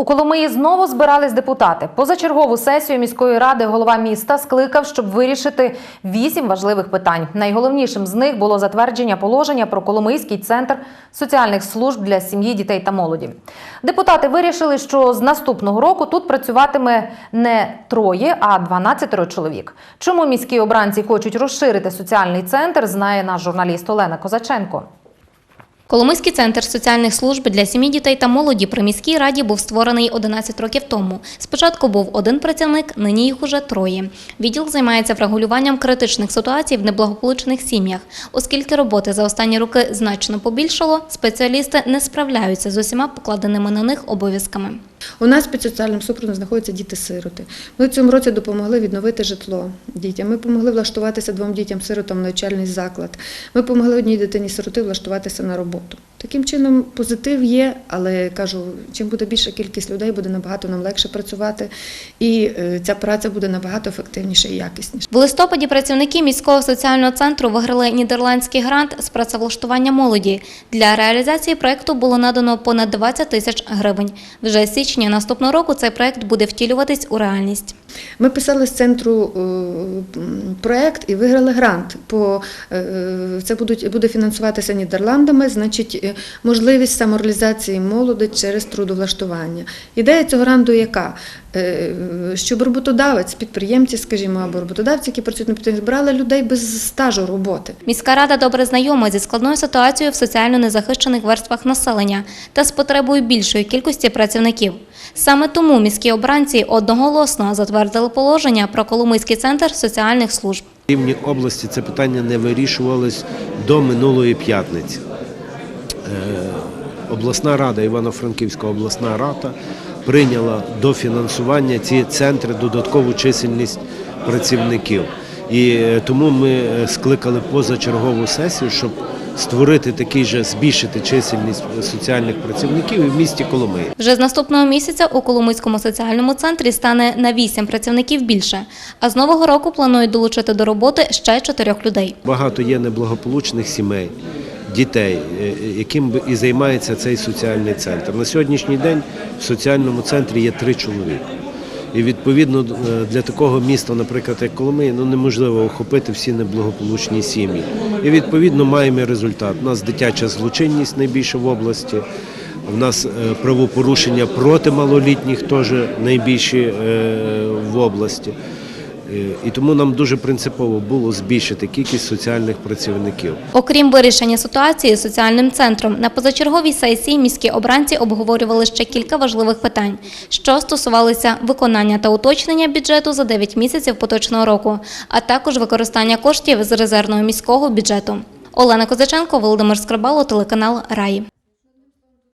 У Коломиї знову збирались депутати. Позачергову сесію міської ради голова міста скликав, щоб вирішити вісім важливих питань. Найголовнішим з них було затвердження положення про Коломийський центр соціальних служб для сім'ї, дітей та молоді. Депутати вирішили, що з наступного року тут працюватиме не троє, а 12 чоловік. Чому міські обранці хочуть розширити соціальний центр, знає наш журналіст Олена Козаченко. Коломийський центр соціальних служб для сім'ї, дітей та молоді при міській раді був створений 11 років тому. Спочатку був один працівник, нині їх уже троє. Відділ займається врегулюванням критичних ситуацій в неблагополучних сім'ях. Оскільки роботи за останні роки значно побільшало, спеціалісти не справляються з усіма покладеними на них обов'язками. У нас під соціальним супроводом знаходяться діти-сироти. Ми в цьому році допомогли відновити житло дітям. Ми допомогли влаштуватися двом дітям-сиротам в навчальний заклад. Ми допомогли одній дитині-сироти влаштуватися на роботу. Таким чином, позитив є, але кажу, чим буде більша кількість людей, буде набагато нам легше працювати, і е, ця праця буде набагато ефективніша і якісніша. В листопаді працівники міського соціального центру виграли нідерландський грант з працевлаштування молоді. Для реалізації проекту було надано понад 20 тисяч гривень. Вже з січня наступного року цей проект буде втілюватись у реальність. Ми писали з центру е, м, проект і виграли грант. По, е, це будуть, буде фінансуватися Нідерландами, значить, е, можливість самореалізації молоді через трудовлаштування. Ідея цього гранту яка? Е, Щоб роботодавець, підприємці, скажімо, або роботодавці, які працюють на підприємстві, брали людей без стажу роботи. Міська рада добре знайома зі складною ситуацією в соціально незахищених верствах населення та з потребою більшої кількості працівників. Саме тому міські обранці одноголосно затвердили положення про Коломийський центр соціальних служб. На рівні області це питання не вирішувалось до минулої п'ятниці. Е, Обласна рада, Івано-Франківська обласна рада прийняла до фінансування ці центри додаткову чисельність працівників. І е, тому ми е, скликали позачергову сесію, щоб створити такий же, збільшити чисельність соціальних працівників і в місті Коломиї. Вже з наступного місяця у Коломийському соціальному центрі стане на 8 працівників більше, а з нового року планують долучити до роботи ще чотирьох людей. Багато є неблагополучних сімей, дітей, е, яким і займається цей соціальний центр. На сьогоднішній день в соціальному центрі є три чоловіка. І відповідно е, для такого міста, наприклад, як Коломиї, ну неможливо охопити всі неблагополучні сім'ї. І відповідно маємо результат. У нас дитяча злочинність найбільша в області. В нас е, правопорушення проти малолітніх теж найбільші е, в області. Е, І тому нам дуже принципово було збільшити кількість соціальних працівників. Окрім вирішення ситуації соціальним центром, на позачерговій сесії міські обранці обговорювали ще кілька важливих питань, що стосувалися виконання та уточнення бюджету за 9 місяців поточного року, а також використання коштів з резервного міського бюджету. Олена Козаченко, Володимир Скрабало, телеканал Раї.